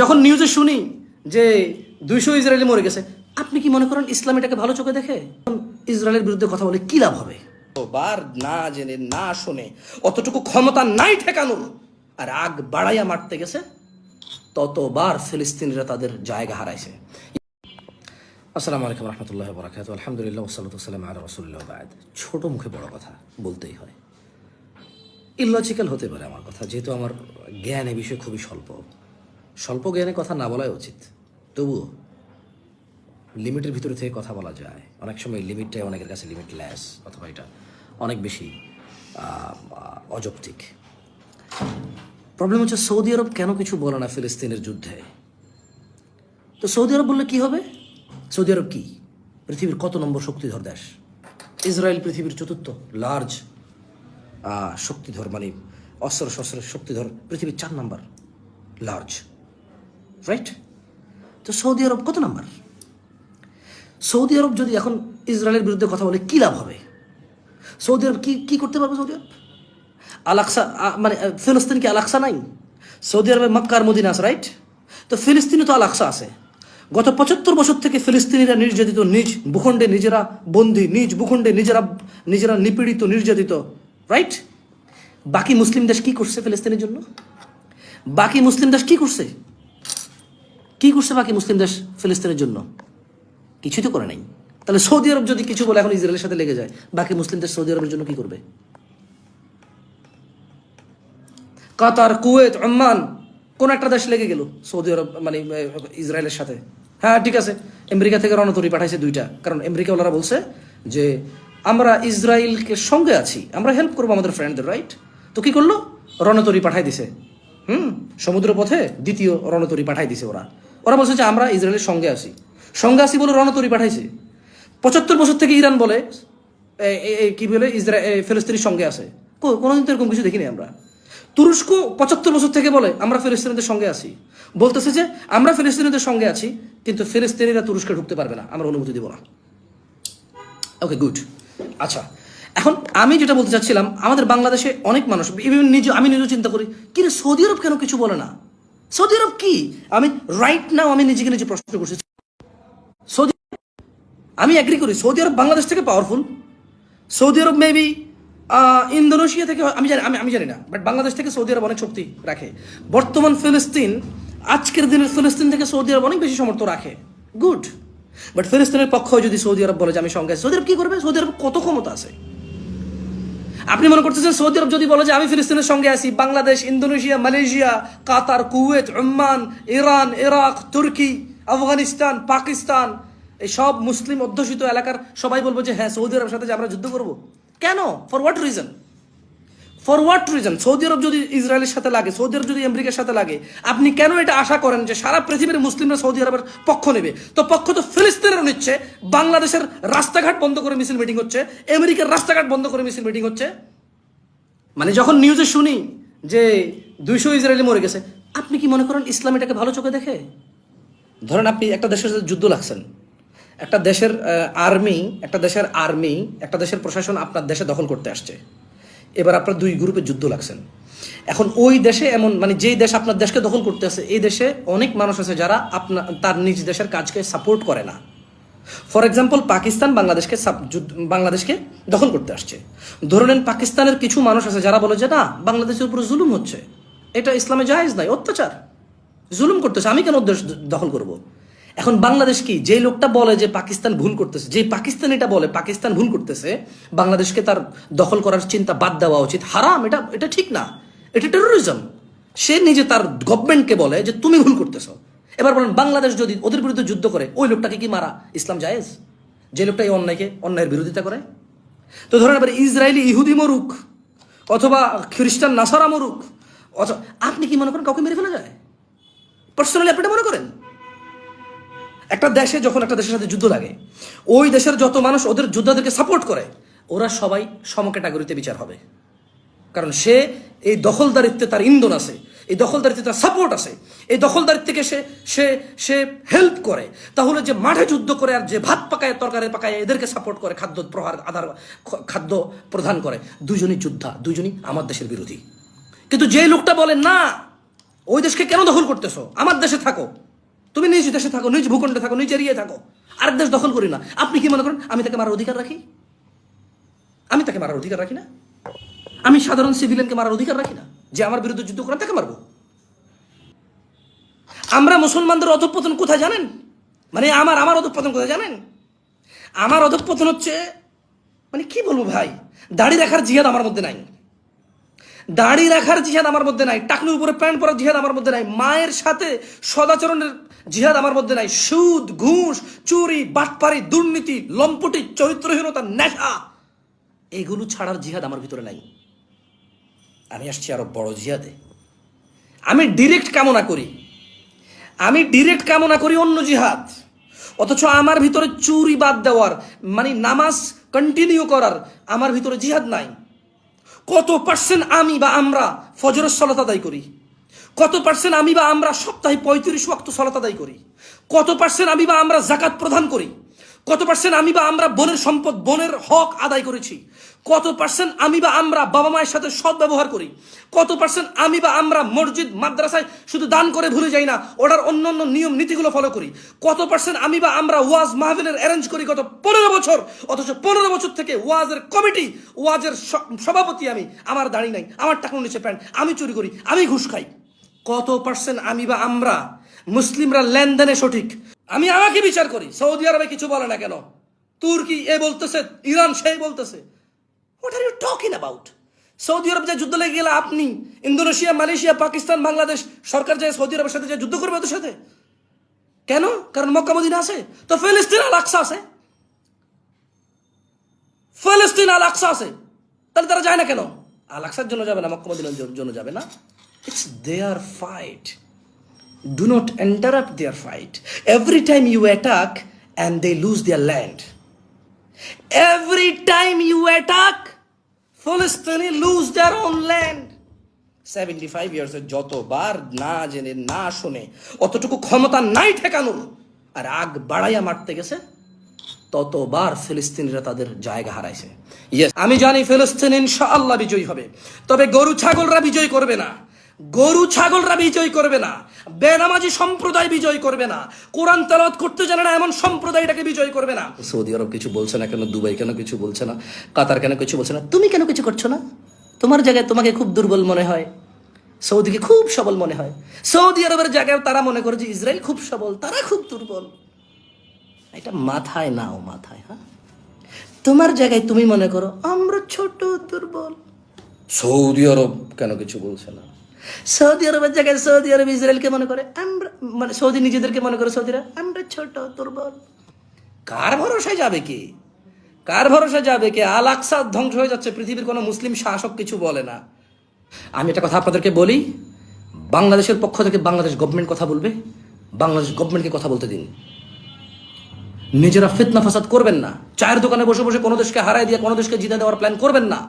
যখন নিউজে শুনি যে দুইশো ইসরায়েলি মরে গেছে আপনি কি মনে করেন ইসলাম এটাকে ভালো চোখে দেখে? ইসরায়েলের বিরুদ্ধে কথা বলে কি লাভ হবে? বার না জেনে না শুনে অতটুকু ক্ষমতা নাই ঠেকানোর আর আগ বাড়াইয়া মারতে গেছে ততবার ফিলিস্তিনিরা তাদের জায়গা হারাইছে। আসসালামু আলাইকুম রহমতুল্লাহ বরাকাত আলহামদুলিল্লাহ ওসালাতাম আর রসুল্লাহ বাদ। ছোট মুখে বড় কথা বলতেই হয়। ইলজিক্যাল হতে পারে আমার কথা যেহেতু আমার জ্ঞান এ বিষয়ে খুবই স্বল্প। স্বল্প জ্ঞানে কথা না বলাই উচিত। তবুও লিমিটের ভিতরে থেকে কথা বলা যায়। অনেক সময় লিমিটটাই অনেকের কাছে লিমিটলেস অথবা এটা অনেক বেশি অযৌক্তিক। প্রবলেম হচ্ছে সৌদি আরব কেন কিছু বলে না ফিলিস্তিনের যুদ্ধে? তো সৌদি আরব বললে কি হবে? সৌদি আরব কি? পৃথিবীর কত নম্বর শক্তিধর দেশ? ইসরায়েল পৃথিবীর চতুর্থ লার্জ শক্তিধর মানে অস্ত্র শস্ত্রের শক্তিধর পৃথিবীর চার নম্বর লার্জ রাইট তো সৌদি আরব কত নাম্বার? সৌদি আরব যদি এখন ইসরায়েলের বিরুদ্ধে কথা বলে, কী লাভ হবে? সৌদি আরব কি কি করতে পারবে সৌদি আরব? আলাক্সা মানে ফিলিস্তিন কি আলাক্সা নাই? সৌদি আরবে মক্কার মদিনা আছে রাইট তো ফিলিস্তিনে তো আলাক্সা আছে। গত পঁচাত্তর বছর থেকে ফিলিস্তিনিরা নির্যাতিত, নিজ ভূখণ্ডে নিজেরা বন্দী, নিজ ভূখণ্ডে নিজেরা নিজেরা নিপীড়িত, নির্যাতিত রাইট বাকি মুসলিম দেশ কি করছে ফিলিস্তিনের জন্য? বাকি মুসলিম দেশ কি করছে? কি করছে বাকি মুসলিম দেশ ফিলিস্তিনের জন্য? কিছুই তো করে নাই। তাহলে সৌদি আরব যদি কিছু বলে, এখন ইসরায়েলের সাথে লেগে যায়, বাকি মুসলিম দেশ সৌদি আরবের জন্য কি করবে? কাতার, কুয়েত, ওমান, কোন একটা দেশ লেগে গেল সৌদি আরব মানে ইসরায়েলের সাথে। হ্যাঁ ঠিক আছে, আমেরিকা থেকে রণতরি পাঠাইছে দুইটা। কারণ আমেরিকা ওনারা বলছে যে, আমরা ইসরায়েলকে সঙ্গে আছি, আমরা হেল্প করব আমাদের ফ্রেন্ডদের রাইট তো কি করল? রণতরি পাঠাই দিছে। হুম সমুদ্র পথে দ্বিতীয় রণতরি পাঠাই দিছে ওরা। ওরা বলছে যে আমরা ইসরায়েলের সঙ্গে আসি সঙ্গে আছি বলে রণতরী পাঠাইছে। পঁচাত্তর বছর থেকে ইরান বলে কি বলে ইসরায়েল ফিলিস্তিনির সঙ্গে কো- কোনোদিন তো এরকম কিছু দেখিনি আমরা। তুরস্ক পঁচাত্তর বছর থেকে বলে, আমরা ফিলিস্তিনিদের সঙ্গে আছি। বলতেছে যে, আমরা ফিলিস্তিনিদের সঙ্গে আছি, কিন্তু ফিলিস্তিনিরা তুরস্কে ঢুকতে পারবে না। আমরা অনুমতি দেবো না। ওকে গুড আচ্ছা এখন আমি যেটা বলতে চাচ্ছিলাম, আমাদের বাংলাদেশে অনেক মানুষ নিজে, আমি নিজেও চিন্তা করি কিন্তু সৌদি আরব কেন কিছু বলে না? সৌদি আরব কি? আমি রাইট নাও আমি নিজেকে নিজে প্রশ্ন করছি। সৌদি আমি অ্যাগ্রি করি, সৌদি আরব বাংলাদেশ থেকে powerful Saudi Arab maybe Indonesia থেকে আমি জানি আমি আমি জানি না বাট বাংলাদেশ থেকে সৌদি আরব অনেক শক্তি রাখে। বর্তমান ফিলিস্তিন, আজকের দিনের ফিলিস্তিন থেকে সৌদি আরব অনেক বেশি সমর্থ রাখে। গুড বাট ফিলিস্তিনের পক্ষ যদি সৌদি আরব বলে যে আমি সঙ্গে সৌদি আরব কি করবে? সৌদি আরব কত ক্ষমতা আছে? আপনি মনে করতেছেন সৌদি আরব যদি বলে যে আমি ফিলিস্তিনের সঙ্গে আছি, Bangladesh, Indonesia, Malaysia, Qatar, Kuwait, Oman, Iran, Iraq, Turkey, Afghanistan, Pakistan, এই সব মুসলিম অধ্যুষিত এলাকার সবাই বলব যে হ্যাঁ সৌদি আরবের সাথে যে আমরা যুদ্ধ করব। কেন? For what reason for what reason Saudi Arab যদি ইসরায়েলের সাথে লাগে, সৌদি আরব যদি আমেরিকার সাথে লাগে, আপনি কেন এটা আশা করেন যে সারা পৃথিবীর মুসলিমরা সৌদি আরবের পক্ষ নেবে? তো পক্ষ তো ফিলিস্তিনেরও নিচ্ছে, বাংলাদেশের রাস্তাঘাট বন্ধ করে মিছিল মিটিং হচ্ছে, আমেরিকার রাস্তাঘাট বন্ধ করে মিছিল মিটিং হচ্ছে। মানে যখন নিউজে শুনি যে দুইশো ইসরায়েলি মরে গেছে, আপনি কি মনে করেন ইসলাম এটাকে ভালো চোখে দেখে? ধরেন আপনি একটা দেশের সাথে যুদ্ধ লাগছেন। একটা দেশের আর্মি একটা দেশের আর্মি একটা দেশের প্রশাসন আপনার দেশে দখল করতে আসছে। এবার আপনার দুই গ্রুপে যুদ্ধ লাগছেন এখন ওই দেশে এমন মানে যেই দেশ আপনার দেশকে দখল করতে আছে, এই দেশে অনেক মানুষ আছে যারা আপনার তার নিজ দেশের কাজকে সাপোর্ট করে না। ফর এক্সাম্পল পাকিস্তান বাংলাদেশকে বাংলাদেশকে দখল করতে আসছে। ধরে নেন পাকিস্তানের কিছু মানুষ আছে যারা বলে যে, না, বাংলাদেশের উপর জুলুম হচ্ছে। এটা ইসলামে জায়েজ নাই, অত্যাচার। জুলুম করতেছে, আমি কেন দেশ দখল করব? এখন বাংলাদেশ কি, যে লোকটা বলে যে পাকিস্তান ভুল করতেছে, যে পাকিস্তান এটা বলে পাকিস্তান ভুল করতেছে, বাংলাদেশকে তার দখল করার চিন্তা বাদ দেওয়া উচিত। হারাম, এটা এটা ঠিক না। এটা টেরোরিজম সে নিজে তার গভর্নমেন্টকে বলে যে তুমি ভুল করতেছো। এবার বলেন, বাংলাদেশ যদি ওদের বিরুদ্ধে যুদ্ধ করে, ওই লোকটাকে কি মারা? ইসলাম জায়েজ? যে লোকটা এই অন্যায়কে, অন্যায়ের বিরোধিতা করে? তো ধরেন এবার ইসরায়েলি ইহুদি মরুক, অথবা খ্রিস্টান নাসারা মরুক অথবা আপনি কি মনে করেন কাউকে মেরে ফেলা যায়? পার্সোনালি আপনি মনে করেন? একটা দেশে যখন একটা দেশের সাথে যুদ্ধ লাগে, ওই দেশের যত মানুষ ওদের যোদ্ধাদেরকে সাপোর্ট করে, ওরা সবাই সম ক্যাটাগরিতে বিচার হবে। কারণ সে এই দখলদারিত্বে তার ইন্ধন আছে, এই দখলদারিত্বে তার সাপোর্ট আছে, এই দখলদারিত্বকে সে সে সে হেল্প করে। তাহলে যে মাঠে যুদ্ধ করে আর যে ভাত পাকায়, তরকারি পাকায়, এদেরকে সাপোর্ট করে, খাদ্য প্রহার আধার খাদ্য প্রদান করে দুজনই যোদ্ধা দুজনই আমার দেশের বিরোধী। কিন্তু যে লোকটা বলে, না, ওই দেশকে কেন দখল করতেছো? আমার দেশে থাকো। নিজ দেশে থাকো, নিজ ভূখণ্ডে থাকো, নিজ এরিয়ায় থাকো, আরেক দেশ দখল করি না। আপনি কি মনে করেন, আমি তাকে মারার অধিকার রাখি? আমি তাকে মারার অধিকার রাখি না। আমি সাধারণ সিভিলিয়ানকে মারার অধিকার রাখি না। যে আমার বিরুদ্ধে যুদ্ধ করেন তাকে মারবো। আমরা মুসলমানদের অধঃপতন কোথায় জানেন? মানে আমার আমার অধঃপতন কোথায় জানেন? আমার অধঃপতন হচ্ছে মানে কি বলব ভাই? দাড়ি রাখার জিহাদ আমার মধ্যে নাই। দাড়ি রাখার জিহাদ আমার মধ্যে নাই। টাকনুর উপরে প্যান্ট পরার জিহাদ আমার মধ্যে নাই। মায়ের সাথে সদাচরণের জিহাদ আমার মধ্যে নাই। সুদ, ঘুষ, চুরি, বাটপারি, দুর্নীতি, লম্পটি, চরিত্রহীনতা, নেশা, এগুলো ছাড়ার জিহাদ আমার ভিতরে নাই। আমি আসছি আরও বড় জিহাদে। আমি ডিরেক্ট কামনা করি। আমি ডিরেক্ট কামনা করি অন্য জিহাদ। অথচ আমার ভিতরে চুরি বাদ দেওয়ার মানে নামাজ কন্টিনিউ করার আমার ভিতরে জিহাদ নাই। কত পার্সেন্ট আমি বা আমরা ফজরের সলাত আদায় করি? কত পার্সেন্ট আমি বা আমরা সপ্তাহে পঁয়ত্রিশ ওয়াক্ত সলাত আদায় করি? কত পার্সেন্ট আমি বা আমরা জাকাত প্রদান করি? কত পার্সেন্ট আমি বা আমরা বনের সম্পদ, বনের হক আদায় করেছি? কত পার্সেন্ট আমি বা আমরা বাবা মায়ের সাথে সৎ ব্যবহার করি? কত পার্সেন্ট আমি বা আমরা মসজিদ, মাদ্রাসায় শুধু দান করে ভুলে যাই না ওটার অন্য অন্য নিয়ম, নীতিগুলো ফলো করি? কত পার্সেন্ট আমি বা আমরা ওয়াজ মাহফিলের অ্যারেঞ্জ করি গত পনেরো বছর? অথচ পনেরো বছর থেকে ওয়াজের কমিটি, ওয়াজের সভাপতি আমি। আমার দাঁড়িয়ে নাই, আমার টাকা নিচে প্যান্ট, আমি চুরি করি, আমি ঘুষ খাই। কত পার্সেন্ট আমি বা আমরা মুসলিমরা লেনদেনে সঠিক? আমি আমাকে বিচার করি। সৌদি আরবে কিছু বলে না কেন? তুর্কি এ বলতেছে, ইরান সেই বলতেছে। What are you talking about Saudi Arab যে যুদ্ধ লেগে গেলে, আপনি ইন্দোনেশিয়া, মালয়েশিয়া, পাকিস্তান, বাংলাদেশ সরকার যে সৌদি আরবের সাথে যে যুদ্ধ করবে ওদের সাথে? কেন? কারণ মক্কা মদিনা আছে। তো ফিলিস্তিন আল আকসা আছে। ফিলিস্তিন আল আকসা আছে। তাহলে তারা যায় না কেন? আল আকসার জন্য যাবে না, মক্কা মদিনার জন্য যাবে না। It's their fight do not interrupt their fight. Every time you attack and they lose their land. Every time you attack, Philistines lose their own land. 75 years এ যতবার না জেনে না শুনে অতটুকু ক্ষমতা নাই ঠেকানোর আর আগ বাড়াইয়া মারতে গেছে ততবার ফিলিস্তিনিরা তাদের জায়গা হারাইছে Yes, আমি জানি ফিলিস্তিন ইনশাআল্লাহ বিজয়ী হবে তবে গরু ছাগলরা গরু ছাগলরা বিজয় করবে না বেনামাজি সম্প্রদায় বিজয় করবে না কোরআন তেলাওয়াত করতে জানে না এমন সম্প্রদায়টাকে বিজয় করবে না। সৌদি আরব কিছু বলছে না কেন দুবাই কেন কিছু বলছে না কাতার কেন কিছু বলছে না তুমি কেন কিছু করছ না? তোমার জায়গায় তোমাকে খুব দুর্বল মনে হয় সৌদিকে খুব সবল মনে হয় সৌদি আরবের জায়গায় তারা মনে করে যে ইসরায়েল খুব সবল তারা খুব দুর্বল। এটা মাথায় নাও মাথায় হ্যাঁ? তোমার জায়গায় তুমি মনে করো আমরা ছোট দুর্বল। সৌদি আরব কেন কিছু বলছে না? সৌদি আরবের জায়গায় সৌদি আরব ইসরায়েলকে মনে করে, আমরা মানে সৌদি নিজেদেরকে মনে করে, সৌদিরা, আমরা ছোট, দুর্বল। কার ভরসায় যাবে কি? কার ভরসা যাবে কে? আল আকসা ধ্বংস হয়ে যাচ্ছে, পৃথিবীর কোনো মুসলিম শাসক কিছু বলে না। আমি একটা কথা আপনাদেরকে বলি, বাংলাদেশের পক্ষ থেকে বাংলাদেশ গভর্নমেন্ট কথা বলবে, বাংলাদেশ গভর্নমেন্টকে কথা বলতে দিন। নিজেরা ফিতনা ফাসাদ করবেন না। চায়ের দোকানে বসে বসে কোনো দেশকে হারাই দিয়ে, কোনো দেশকে জিতে দেওয়ার প্ল্যান করবেন না।